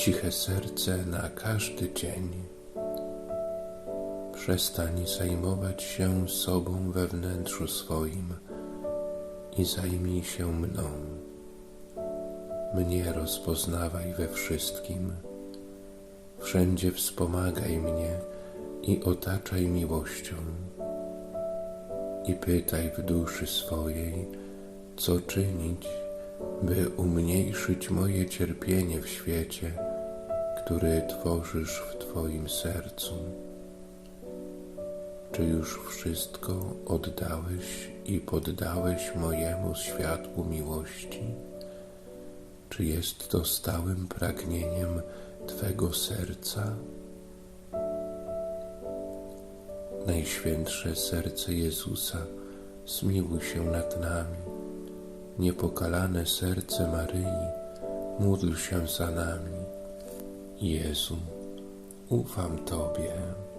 ciche serce na każdy dzień. Przestań zajmować się sobą we wnętrzu swoim i zajmij się mną. Mnie rozpoznawaj we wszystkim. Wszędzie wspomagaj mnie i otaczaj miłością. I pytaj w duszy swojej, co czynić, by umniejszyć moje cierpienie w świecie, który tworzysz w Twoim sercu. Czy już wszystko oddałeś i poddałeś mojemu światłu miłości? Czy jest to stałym pragnieniem Twego serca? Najświętsze serce Jezusa, zmiłuj się nad nami. Niepokalane serce Maryi, módl się za nami. Jezu, ufam Tobie.